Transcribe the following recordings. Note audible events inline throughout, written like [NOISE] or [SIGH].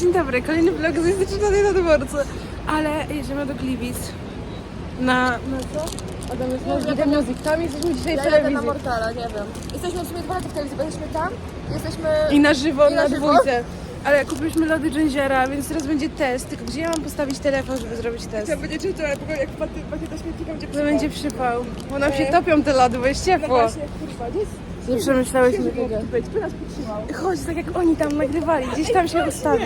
Dzień dobry, kolejny vlog z Jesteśmy na dworcu. Ale jedziemy do Gliwic. Na, na co? Adam jest na Music. Tam jesteśmy dzisiaj w Ja jadę na telewizji. Mortala, nie wiem. Jesteśmy w sumie dwa lata w telewizji, bo jesteśmy tam, jesteśmy... I na żywo, I na na, żywo? dwójce. Ale kupiliśmy lody Gingera, więc teraz będzie test. Tylko gdzie ja mam postawić telefon, żeby zrobić test? To będzie czytał, jak patrzę do śmietnika, będzie To będzie przypał. Bo nam się topią te lody, bo jest ciepło. kurwa, gdzie jest? Nie przemyślałyśmy tego. Być, kto nas podtrzymał? Chodź, tak jak oni tam nagrywali, gdzieś tam się ustawi.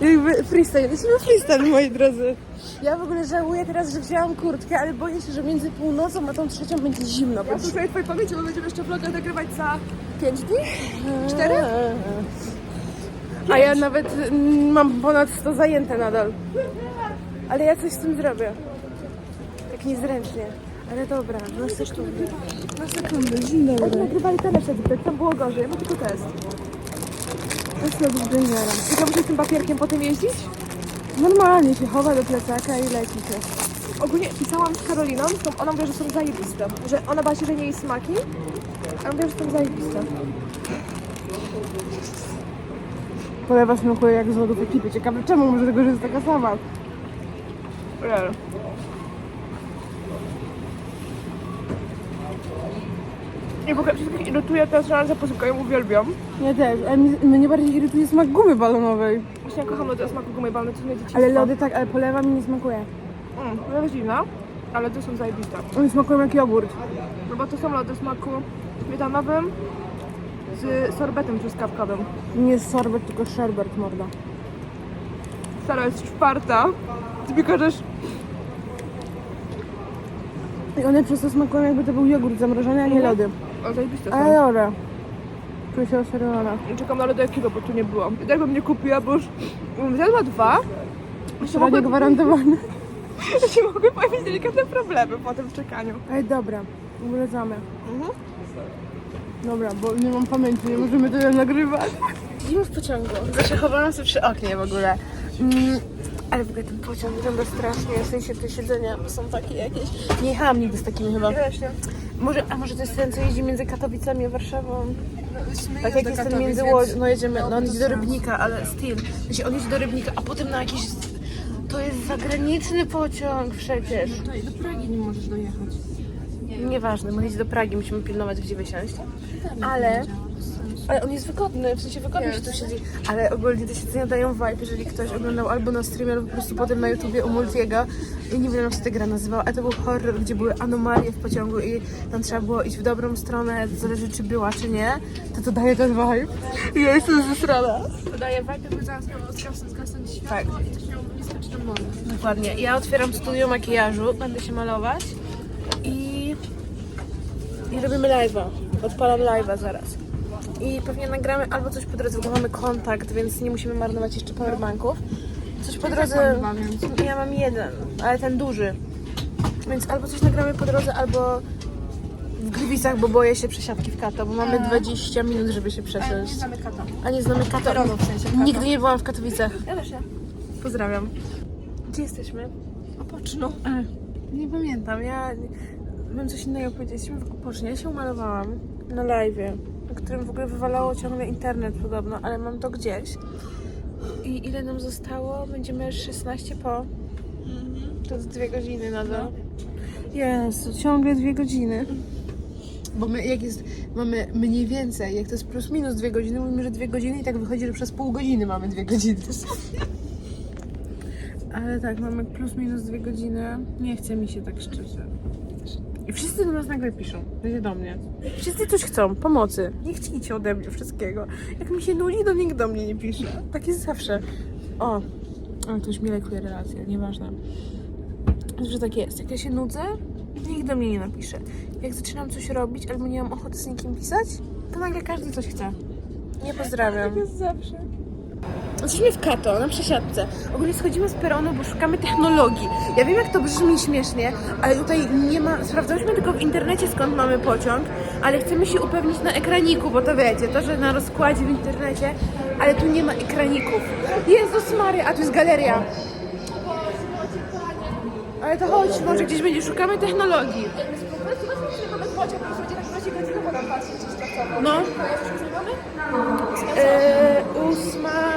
Jakby freestyle, jesteśmy freestyle, moi drodzy. Ja w ogóle żałuję teraz, że wzięłam kurtkę, ale boję się, że między północą a tą trzecią będzie zimno. Ja posłuchaj twojej pamięci, bo będziemy jeszcze vloga nagrywać za 5 dni? Cztery? A ja nawet mm, mam ponad 100 zajęte nadal. [LAUGHS] Ale ja coś z tym zrobię. Tak niezręcznie. Ale dobra, na sekundę. Na sekundę, dzień dobry. nagrywali ten tak tam było gorzej, bo tylko test. Lodów Gingera. I to musisz tym papierkiem potem jeździć? Normalnie się chowa do plecaka i leci się. Ogólnie pisałam z Karoliną, to ona mówi, że są zajebiste. Że ona bała się, że nie jej smaki, a mówię, że są zajebiste. Polewa smakuje jak z lodów ekipy. Ciekawe czemu, może tego, że jest taka sama. Real. I w ogóle wszystkich irytuje ta żelaza posypka, ją uwielbiam. Ja też, ale mnie, mnie bardziej irytuje smak gumy balonowej. Właśnie ja kocham lody o smaku gumy balnej, co mnie dzieci Ale lody tak, ale polewa mi nie smakuje. Mm, no jest zimna, ale to są zajebiste. One smakują jak jogurt. No bo to są lody o smaku śmietanowym z sorbetem truskawkowym. Nie jest sorbet, tylko sherbet, morda. Stara jest czwarta. Ty mi każesz... I one przez to smakują jakby to był jogurt zamrożony, a nie lody. O, zajebiste są. Ale dobra. Czuję się oferowana. Czekam na jakiego, bo tu nie było. I tak bym nie kupiła, bo już mm, zjadła dwa. Jeszcze mogę, gwarantowane. [LAUGHS] jeszcze mogę powiedzieć delikatne problemy po tym czekaniu. Ale dobra, wracamy. Mhm. Dobra, bo nie mam pamięci, nie możemy tyle nagrywać. Siedzimy w pociągu. Zaszachowałam sobie przy oknie w ogóle. Mm, ale w ogóle ten pociąg wygląda strasznie, w sensie te siedzenia są takie jakieś... Nie jechałam nigdy z takimi chyba. Właśnie. Może, a może to jest ten, co jeździ między Katowicami a Warszawą? Tak jak jest ten między Łodzią, no jedziemy, no on jedzie do Rybnika, ale still. Sensie on jedzie do Rybnika, a potem na jakiś... To jest zagraniczny pociąg przecież. Do Pragi nie możesz dojechać. Nieważne, my jedzie do Pragi, musimy pilnować gdzie wysiąść. Ale... Ale on jest wygodny, w sensie wygodnie się tu siedzi. Ale ogólnie te siedzenia dają vibe, jeżeli ktoś oglądał albo na streamie, albo po prostu potem na YouTubie u Multiego. I nie wiem jak się ta gra nazywała, ale to był horror, gdzie były anomalie w pociągu i tam trzeba było iść w dobrą stronę, zależy czy była, czy nie. To to daje ten vibe. I ja jestem zesrana. To daje vibe, jakby zaraz z kasą świata Tak. i miało wyskać do morza. Dokładnie. Ja otwieram studio makijażu, będę się malować i, i robimy live'a. Odpalam live'a zaraz. I pewnie nagramy albo coś po drodze, bo mamy kontakt, więc nie musimy marnować jeszcze powerbanków. Coś po drodze. Ja mam jeden, ale ten duży. Więc albo coś nagramy po drodze, albo w Gliwicach, bo boję się przesiadki w Kato, bo mamy 20 minut, żeby się przesiąść. znamy kata. A nie znamy Kato. Perono w sensie Kato. Nigdy nie byłam w Katowicach. Ja też nie. Pozdrawiam. Gdzie jesteśmy? Opoczno. A, nie pamiętam. Ja mam coś innego powiedzieć. Jesteśmy w Opocznie. Ja się umalowałam na live, którym w ogóle wywalało ciągle internet podobno, ale mam to gdzieś. I ile nam zostało? Będziemy 16 po. To jest dwie godziny nadal. Jezu, ciągle dwie godziny. Bo my jak jest, mamy mniej więcej, jak to jest plus minus dwie godziny, mówimy, że dwie godziny i tak wychodzi, że przez pół godziny mamy dwie godziny. Ale tak, mamy plus minus dwie godziny. Nie chce mi się tak szczerze. I wszyscy do nas nagle piszą, będzie do mnie. Wszyscy coś chcą, pomocy. Nie chcicie ode mnie wszystkiego. Jak mi się nudzi, to nikt do mnie nie pisze. Tak jest zawsze. O, ale to już mi lekuje relacje, nieważne. Że tak jest. Jak ja się nudzę, nikt do mnie nie napisze. Jak zaczynam coś robić albo nie mam ochoty z nikim pisać, to nagle każdy coś chce. Nie pozdrawiam. Jest zawsze. Jesteśmy w Kato, na przesiadce. Ogólnie schodzimy z peronu, bo szukamy technologii. Ja wiem, jak to brzmi śmiesznie, ale tutaj nie ma... Sprawdzałyśmy tylko w internecie, skąd mamy pociąg, ale chcemy się upewnić na ekraniku, bo to wiecie, to, że na rozkładzie w internecie, ale tu nie ma ekraników. Jezus Maria, a tu jest galeria. Ale to chodź, może gdzieś będzie, szukamy technologii. Mamy pociąg, który będzie godzinę nam patrzeć, czy stacjonowo. No. Jest już zrobione? Yy, ósma...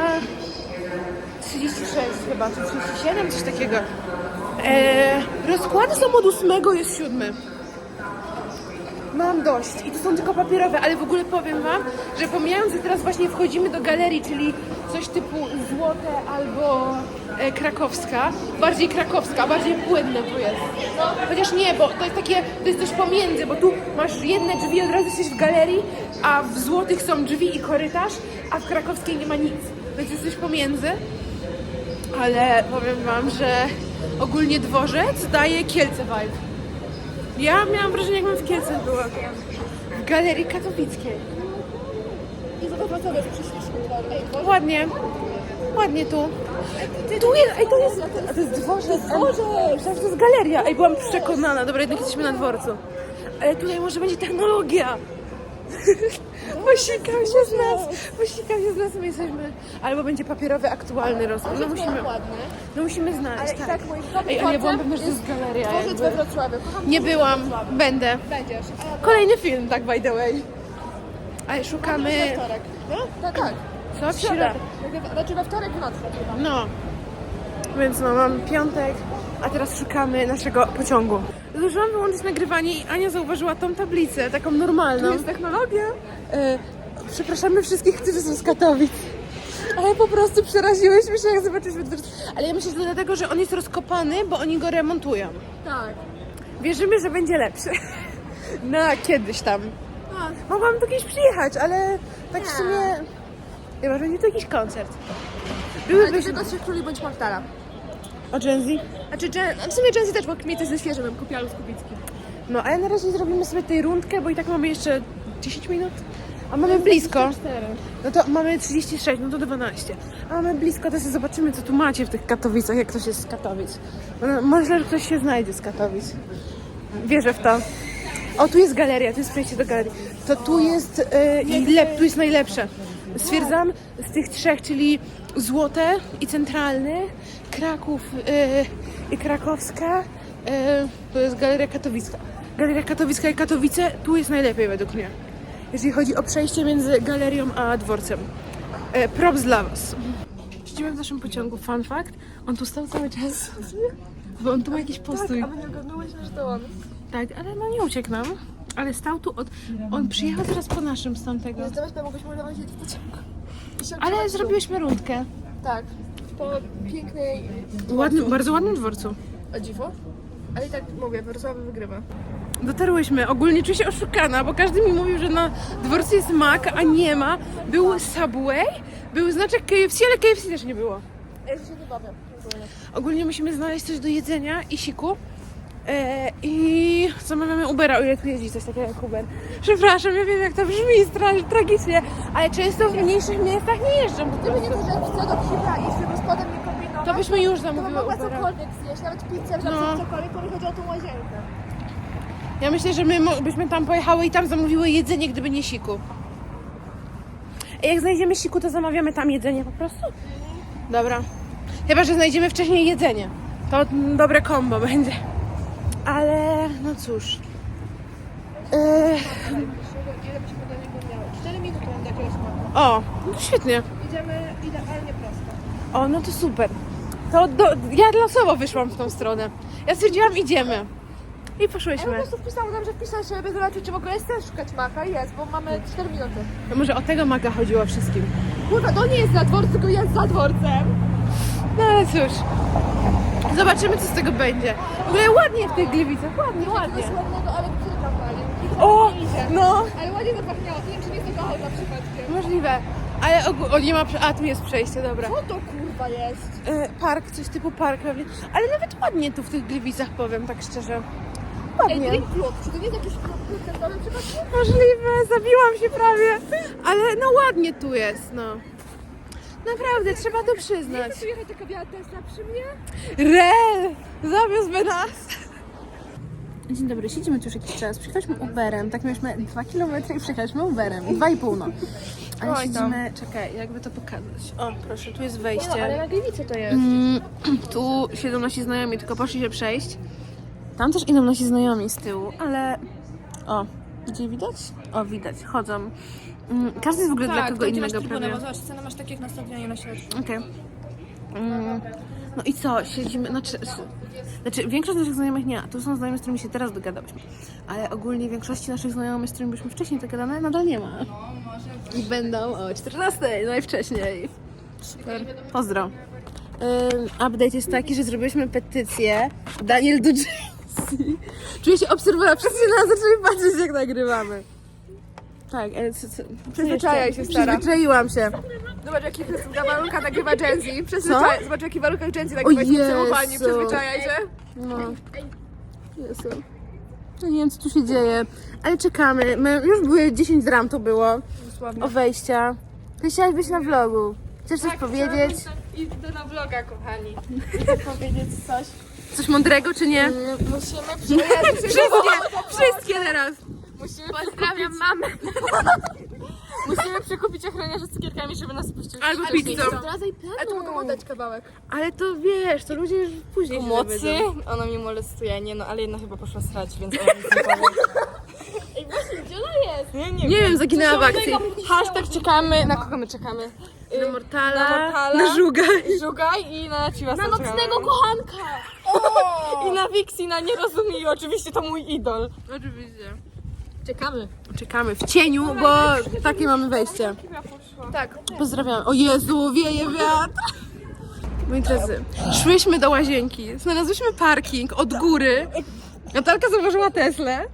chyba, czy 37, coś takiego. E, rozkłady są od 8, jest 7. Mam dość i to są tylko papierowe, ale w ogóle powiem wam, że pomijając, że teraz właśnie wchodzimy do galerii, czyli coś typu złote albo e, krakowska, bardziej krakowska, bardziej płynne tu jest. Chociaż nie, bo to jest takie, to jest coś pomiędzy, bo tu masz jedne drzwi, od razu jesteś w galerii, a w złotych są drzwi i korytarz, a w krakowskiej nie ma nic, więc jest coś pomiędzy. Ale powiem wam, że ogólnie dworzec daje Kielce vibe. Ja miałam wrażenie, jakbym w Kielcach była. W Galerii Katowickiej. I zobacz, co Boże. Ładnie. Ładnie tu. Tu jest, ej, to jest, a to jest dworzec. Dworzec. Myślałam, że to jest galeria. Ej, byłam przekonana. Dobra, jednak jesteśmy na dworcu. Ale tutaj może będzie technologia. [LAUGHS] Posikam się z nas. Posikam się z nas, my jesteśmy. Albo będzie papierowy, aktualny rozkład. No musimy, no musimy znaleźć, Ale i tak. tak, Ej, ale ja byłam pewna, że to jest galeria. Dworzec jakby. we Wrocławiu. Kocham Nie dworzec we byłam, Wrocławiu. będę. Będziesz. A ja Kolejny film, tak by the way. Ale szukamy... No? Tak, tak. Co? W środę. Znaczy we wtorek chyba. No. Więc no, mam piątek, a teraz szukamy naszego pociągu. Zdążyłam wyłączyć nagrywanie i Ania zauważyła tą tablicę, taką normalną. Tu jest technologia. E, przepraszamy wszystkich, którzy są z Katowic. Ale po prostu przeraziłyśmy się, jak zobaczyliśmy dworzec. Ale ja myślę, że dlatego, że on jest rozkopany, bo oni go remontują. Tak. Wierzymy, że będzie lepszy. [LAUGHS] Na kiedyś tam. Tak. Mogłam tu kiedyś przyjechać, ale tak w sumie... Chyba, że będzie to jakiś koncert. Ale Byłyby to tylko Trzech Króli bądź Magdala. O Gen Z? Znaczy, Gen- a w sumie Gen Z też, bo mnie też ze świeżym kupialu z Kubicki. No, ale na razie zrobimy sobie tej rundkę, bo i tak mamy jeszcze 10 minut. A mamy blisko. No to mamy 36, no to 12. A mamy blisko, to sobie zobaczymy, co tu macie w tych Katowicach, jak ktoś jest z Katowic. No, Myślę, że ktoś się znajdzie z Katowic. Wierzę w to. O, tu jest galeria, tu jest przejście do galerii. To tu jest, e, i lep, tu jest najlepsze. Stwierdzam z tych trzech, czyli Złote i Centralny, Kraków e, i Krakowska, e, to jest Galeria Katowicka. Galeria Katowicka i Katowice, tu jest najlepiej według mnie. Jeżeli chodzi o przejście między galerią a dworcem. E, props dla Was. Siedzimy w naszym pociągu, fun fact. On tu stał cały czas. Bo on tu ma jakiś postój. Tak, a nie ogarnęłyśmy, że to on. Tak, ale no nie uciekł nam. Ale stał tu od... On przyjechał teraz po naszym z tamtego. Zamiast mogłyśmy udawać w pociągu. Się Ale zrobiłyśmy rundkę. Tak. Po pięknej... Ładnym, bardzo ładnym dworcu. O dziwo. Ale i tak mówię, Wrocław wygrywa. Dotarłyśmy. Ogólnie czuję się oszukana, bo każdy mi mówił, że na dworcu jest Mac, a nie ma. Był Subway, był znaczek KFC, ale KFC też nie było. Ja się nie bawię. Ogólnie musimy znaleźć coś do jedzenia i siku. E, I zamawiamy Ubera, o ile tu jeździ coś takiego jak Uber. Przepraszam, ja wiem jak to brzmi stra- tragicznie, ale często w mniejszych miastach nie jeżdżą. bo Gdyby nie to, że chcę do Kipra iść, żeby spodem nie kombinować, To byśmy już to zamówiły bym mogła Ubera. cokolwiek zjeść, nawet pizzę, No. no. cokolwiek, bo mi chodzi o tą łazienkę. Ja myślę, że my mo- byśmy tam pojechały i tam zamówiły jedzenie, gdyby nie siku. A jak znajdziemy siku, to zamawiamy tam jedzenie po prostu? Dobra. Chyba, że znajdziemy wcześniej jedzenie. To mm, dobre kombo będzie. Ale no cóż. Ile byśmy do niego miały? 4 minuty mam do jakiegoś smaku. o, no to świetnie. Idziemy idealnie prosto. O, no to super. To do, ja losowo wyszłam w tą stronę. Ja stwierdziłam, idziemy. I Ja po poszłyśmy. prostu wpisałam tam, że wpisać, żeby zobaczyć, czy w ogóle jest też szukać maka. Jest, bo mamy 4 minuty. No może o tego maga chodziło wszystkim. Kurwa, to nie jest za dworcem, tylko jest za dworcem. No ale cóż. Zobaczymy, co z tego będzie. W ogóle ładnie w tych Gliwicach, ładnie, ładnie. Ładnego, ale kilka pali. O, no, Ale ładnie zapachniało. Nie wiem, czy nie tego auta przypadkiem. możliwe. Ale ogó- o, nie ma, prze- a tu jest przejście, dobra. Co to kurwa jest? E, park, coś typu park pewnie. Ale nawet ładnie tu w tych Gliwicach, powiem tak szczerze. Ej, Ładnie. Club. Czy to nie jest jakiś klub prezentowy przypadkiem? Możliwe, zabiłam się prawie. Ale no ładnie tu jest, no. Naprawdę, trzeba to przyznać. Tu jechać taka biała Tesla przy mnie? Rel! Zawiózłby nas! Dzień dobry, siedzimy tu już jakiś czas. Przyjechaliśmy Uberem, tak mieliśmy 2 km i przyjechaliśmy Uberem. 2,5 no. Ale Oj tam. siedzimy, czekaj, jakby to pokazać. O, proszę, tu jest No, ale wejście. na Gliwicy to jest. Mm, [CLEARS THROAT] tu siedzą nasi znajomi, tylko poszli się przejść. Tam też idą nasi znajomi z tyłu, ale... O, gdzie widać? O, widać, chodzą. Mm, Każdy jest w ogóle dla kogo innego prawie. zobacz, cenę masz tak jak na stadionie na środku. Okej. Mm, No i co, siedzimy, znaczy, znaczy większość naszych znajomych nie, to są znajomi, z którymi się teraz dogadałyśmy, ale ogólnie większości naszych znajomych, z którymi byliśmy wcześniej dogadane, nadal nie ma. I będą o 14 najwcześniej. Super. Pozdro. Ym, update jest taki, że zrobiliśmy petycję Daniel do Jesse. Czuję się obserwowana, na nas zaczęli patrzeć jak nagrywamy. Tak, ale co, co, Przyzwyczajaj się, stara. Przyzwyczaiłam się. Zobacz, jaki na warunkach nagrywa Genzi. Przyzwyczaj... Zobacz, jaki warunkach Genzi nagrywa się. Jezu. Przyzwyczajaj się. No. Jezu. Ja nie wiem, co tu się dzieje, ale czekamy. My, już były 10 ram to było Dosłownie. o wejścia. Ty chciałaś być na vlogu. Chcesz coś powiedzieć? Idę na vloga, kochani. Idę powiedzieć coś. Coś mądrego czy nie? Musimy [LAUGHS] Wszystkie! Wszystkie teraz! Musimy Pozdrawiam mamę. [LAUGHS] Musimy przekupić ochroniarza z cukierkami, żeby nas puścił. Albo pizzą. A tu mogę mu dać kawałek. Ale to wiesz, to ludzie już później Pomocy? Ona mnie molestuje, nie no, ale jedna chyba poszła srać, więc ona nic nie powie. [LAUGHS] Ej, właśnie, gdzie ona jest? Nie, nie, Nie wiem, zaginęła w akcji. Hashtag czekamy, na kogo my czekamy? Y, Na Mortala, Na Mortala. na Żuga. Żugaj i na Ciwasa Na nocnego kochanka. [LAUGHS] I na Wixi, na Nie rozumie i oczywiście to mój idol. Oczywiście. Czekamy. Czekamy w cieniu, bo takie mamy wejście. Tak. Pozdrawiam. O Jezu, wieje wiatr. Moi drodzy, szłyśmy do łazienki, znalazłyśmy parking od góry. Natalka zauważyła Teslę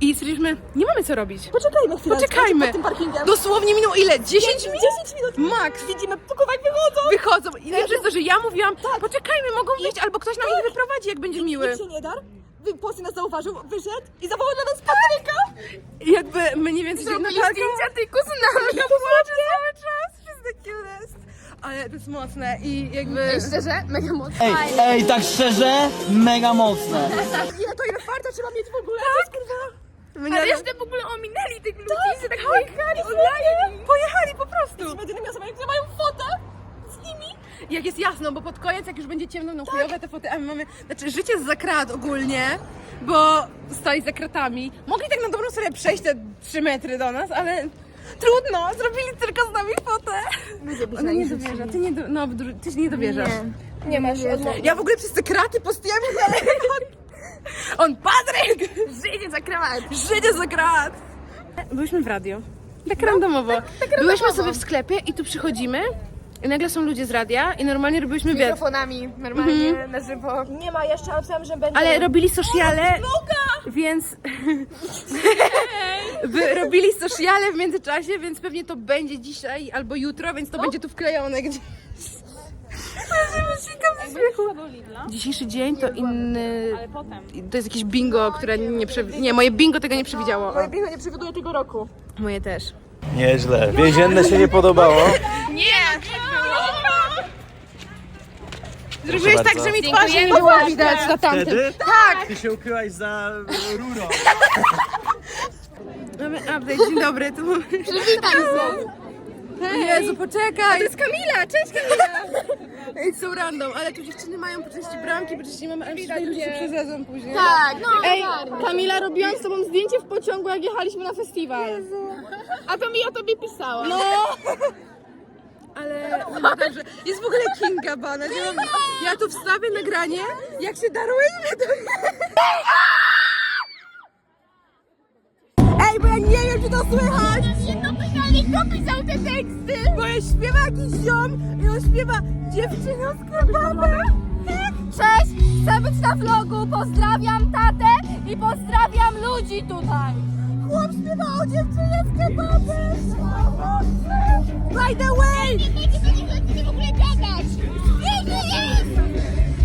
i stwierdziliśmy, nie mamy co robić. Poczekajmy chwilę. Poczekajmy. Pod tym parkingiem. Dosłownie minął ile? 10 minut? 10 minut. Max. Widzimy, tylko jak wychodzą. Wychodzą. I najlepsze jest to, że ja mówiłam, poczekajmy, mogą wyjść, albo ktoś nam ich wyprowadzi, jak będzie miły. Nikt się nie dar. Posy nas zauważył, wyszedł i zawołał na nas Patryka. I jakby my nie więcej Zrobili Natalka- zdjęcia tej kuzynami. Ja płaczę cały czas, she's the cutest. Ale to jest mocne i jakby... Szczerze, mega mocno. Ej, ej, tak szczerze, mega mocne. Ile to ile farta trzeba mieć w ogóle? Tak. My nie- Ale jeszcze w ogóle ominęli tych ludzi, że tak Tak, pojechali. pojechali, pojechali po prostu. Jedynym miastem, jak mają fotę z nimi. Jak jest jasno, bo pod koniec, jak już będzie ciemno, no chujowe te foty, a my mamy, znaczy życie z zakrat ogólnie, bo stali za kratami. Mogli tak na dobrą sprawę przejść te 3 metry do nas, ale trudno, zrobili tylko z nami fotę. Ona nie dowierza, ty nie, do, no, ty się nie dowierzasz. Nie masz odmowy. Ja w ogóle przez te kraty postijam On, Patryk! Życie za krawat. Życie za krat! Byliśmy w radio. Tak randomowo. Byliśmy sobie w sklepie i tu przychodzimy i nagle są ludzie z radia i normalnie robiliśmy wiatr. Mikrofonami, normalnie, na żywo. Nie ma jeszcze, ale myślałam, że będzie... Ale robili sociale, więc... [LAUGHS] By robili sociale w międzyczasie, więc pewnie to będzie dzisiaj albo jutro, więc to będzie tu wklejone gdzieś. Ja się wysikam ze śmiechu. Dzisiejszy dzień to inny... Ale potem. To jest jakieś bingo, które nie przewi... Nie, moje bingo tego nie przewidziało. O, Moje bingo nie przewiduje tego roku. moje też. Nieźle. Więzienne się nie podobało. Zrobiłeś tak, bardzo. że mi twarzy nie było widać na tamtym. Wtedy? Tak! Ty się ukryłaś za rurą. Mamy update, dzień dobry, tu mamy... Przywitaj się. Jezu, poczekaj! To jest Kamila, cześć Kamila! [LAUGHS] Ej, są random, ale tu dziewczyny mają po części bramki, po części mamy, przecież ludzie się przezadzą później. Tak, no. Ej, Kamila, robiłam z tobą zdjęcie w pociągu, jak jechaliśmy na festiwal. A to mi o tobie pisała. No. [LAUGHS] Ale dobrze, jest w ogóle Kinga Bana, nie mam... Ja tu wstawię nagranie, jak się darujemy to... Ej, bo ja nie wiem, czy to słychać! Kto pisał te teksty? Bo jest śpiewa jakiś ziom i on śpiewa dziewczyno z kebaba. Cześć, chcę być na vlogu, pozdrawiam tatę i pozdrawiam ludzi tutaj. Chłop śpiewa o dziewczynie kebabem! By the way!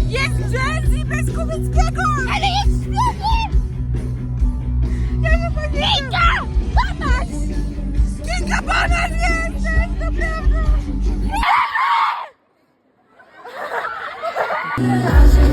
Jest! Jersey bez Kubickiego! Ale jest śmieszny! Ja nie pamiętam! Yeah.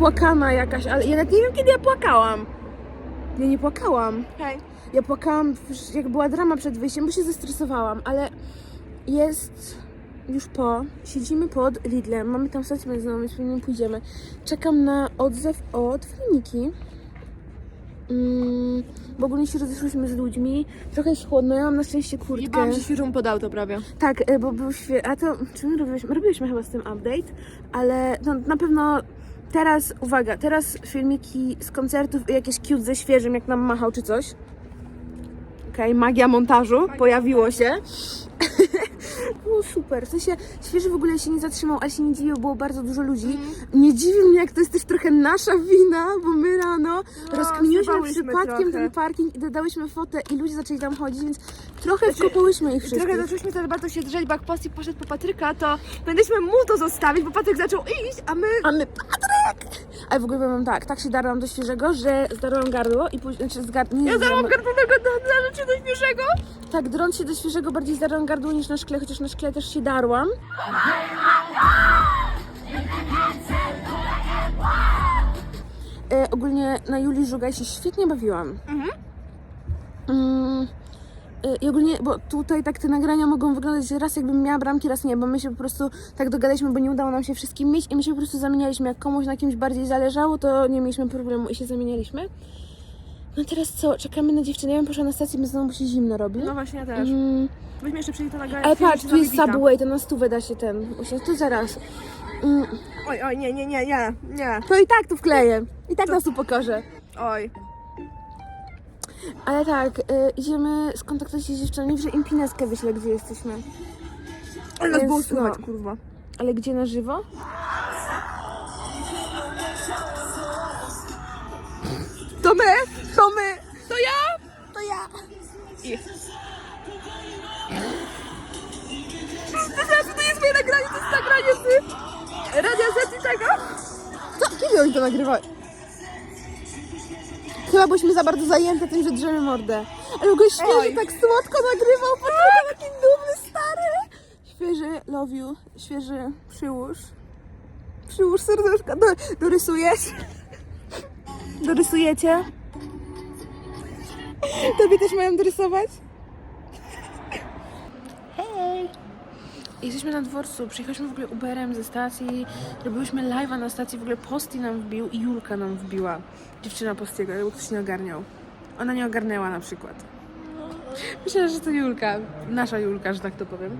popłakana jakaś, ale ja nawet nie wiem kiedy ja płakałam. Ja nie płakałam. Hej. Ja płakałam, jak była drama przed wyjściem, bo się zestresowałam, ale jest już po. Siedzimy pod Lidlem, mamy tam stację benzynową, więc pewnie pójdziemy. Czekam na odzew od Fliniki. Mm, bo ogólnie się rozeszłyśmy z ludźmi. Trochę jest chłodno, ja mam na szczęście kurtkę. Jebałam się świeżą pod auto prawie. Tak, e, bo był świe... A to, czy my robiliśmy? Robiliśmy chyba z tym update, ale no, na pewno teraz, uwaga, teraz filmiki z koncertów, jakieś cute ze świeżym, jak nam machał czy coś. Okej, magia montażu, pojawiło się. było [LAUGHS] super, w sensie świeży w ogóle się nie zatrzymał, ale się nie dziwił, było bardzo dużo ludzi. Nie dziwi mnie, jak to jest też trochę nasza wina, bo my rano rozkminiłyśmy zjebałyśmy przypadkiem trochę. ten parking i dodałyśmy fotę i ludzie zaczęli tam chodzić, więc trochę wkopałyśmy ich wszystkich. Trochę zaczęliśmy też bardzo się drzeć, bo jak Posti poszedł po Patryka, to będziemy mu to zostawić, bo Patryk zaczął iść, a my... A my Patryk! Ale w ogóle powiem tak, tak się darłam do świeżego, że zdarłam gardło i później, znaczy zgar... nie Ja zdarłam- gardłonego do rzeczy do świeżego. Tak, drąc się do świeżego bardziej zdarłam gardło niż na szkle, chociaż na szkle też się darłam. E, ogólnie na Julii Żugaj się świetnie bawiłam. Mm, e, I ogólnie, bo tutaj tak te nagrania mogą wyglądać raz jakbym miała bramki, raz nie, bo my się po prostu tak dogadaliśmy, bo nie udało nam się wszystkim mieć i my się po prostu zamienialiśmy. Jak komuś na kimś bardziej zależało, to nie mieliśmy problemu i się zamienialiśmy. No teraz co? Czekamy na dziewczynę. Ja bym poszła na stację bo się zimno robi. No właśnie, ja też. Mm, Weźmy jeszcze przyjdzie to nagranie. ale film, patrz, tu jest. Subway, to na stówę da się ten. Usiąść, tu zaraz. Mm, Oj, oj, nie, nie, nie, nie, nie. to i tak tu wkleję. I tak nas tu pokażę. Oj. Ale tak, y, idziemy skontaktować się z dziewczynami, że im pineskę wyślę, gdzie jesteśmy. Ale nas Więc, było słychać, no. kurwa. Ale gdzie na żywo? To my, to my. To ja! To ja! To znaczy, to jest moje nagranie, to jest nagranie z radiacji tego. Co? Kiedy oni to nagrywają? Chyba byliśmy za bardzo zajęte tym, że drzemy mordę. Ale w ogóle świeży tak słodko nagrywał, patrz, taki dumny, stary. Świeży, love you, świeży, przyłóż. Przyłóż serduszka, Do, dorysujesz? [LAUGHS] Dorysujecie? Tobie też mają dorysować? Hej! Jesteśmy na dworcu, przyjechaliśmy w ogóle Uberem ze stacji, robiłyśmy live'a na stacji, w ogóle Posti nam wbił i Julka nam wbiła. Dziewczyna Postiego, jakby ktoś nie ogarniał. Ona nie ogarnęła na przykład. Myślę, że to Julka, nasza Julka, że tak to powiem.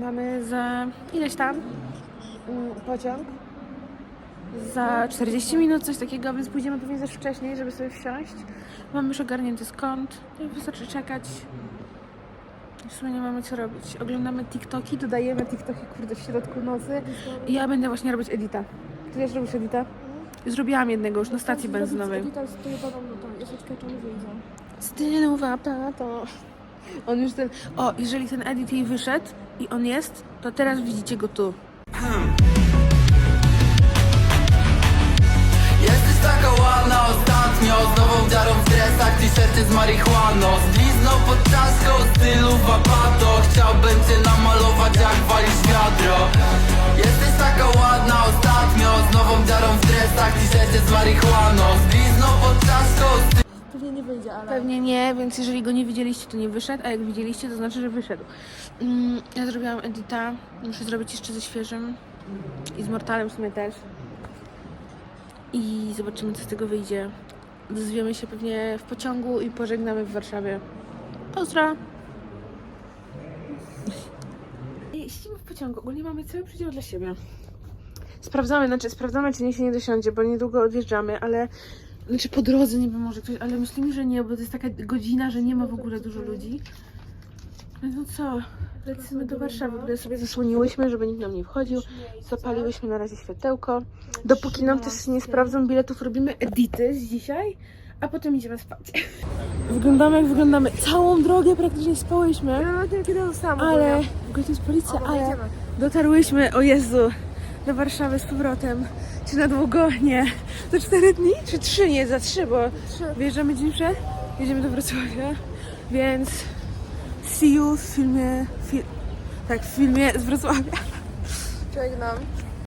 Mamy za ileś tam pociąg. Za 40 minut, coś takiego, więc pójdziemy pewnie też wcześniej, żeby sobie wsiąść. Mamy już ogarnięty skąd, wystarczy czekać. W sumie nie mamy co robić. Oglądamy TikToki, dodajemy TikToki, kurde, w środku nocy. I ja będę właśnie robić edita. Ty też robisz edita? Zrobiłam jednego już na stacji benzynowej. No. Stylowa tato. On już ten... O, jeżeli ten edit jej wyszedł i on jest, to teraz widzicie go tu. Jesteś taka ładna ostatnio Z nową dziarą w dresach, t-shirty z marihuaną Z blizną pod dresach, t-shirty z marihuaną Z blizną pod czaszką, stylu Pewnie nie wyjdzie, ale... Pewnie nie, więc jeżeli go nie widzieliście, to nie wyszedł, a jak widzieliście, to znaczy, że wyszedł. Mm, ja zrobiłam edita, muszę zrobić jeszcze ze świeżym i z Mortalem w sumie też. I zobaczymy, co z tego wyjdzie. Dozwiemy się pewnie w pociągu i pożegnamy w Warszawie. Pozdra! I siedzimy w pociągu, ogólnie mamy cały przydział dla siebie. Sprawdzamy, znaczy sprawdzamy, czy nie się nie dosiądzie, bo niedługo odjeżdżamy, ale znaczy po drodze wiem może ktoś, ale myślimy, że nie, bo to jest taka godzina, że nie ma w ogóle dużo ludzi. No co, lecimy do Warszawy, które sobie zasłoniłyśmy, żeby nikt nam nie wchodził. Zapaliłyśmy na razie światełko. Dopóki nam też nie sprawdzą biletów, robimy edity z dzisiaj, a potem idziemy spać. [LAUGHS] Wyglądamy jak wyglądamy. Całą drogę praktycznie spałyśmy, wiem, kiedy zostałam ale... W ogóle to jest policja, ale dotarłyśmy, o Jezu, do Warszawy z powrotem. Czy na długo? Nie. Za cztery dni? Czy trzy? Nie, za trzy, bo wyjeżdżamy dzień przed, jedziemy do Wrocławia, więc see you w filmie, fil, tak, w filmie z Wrocławia. Żegnam.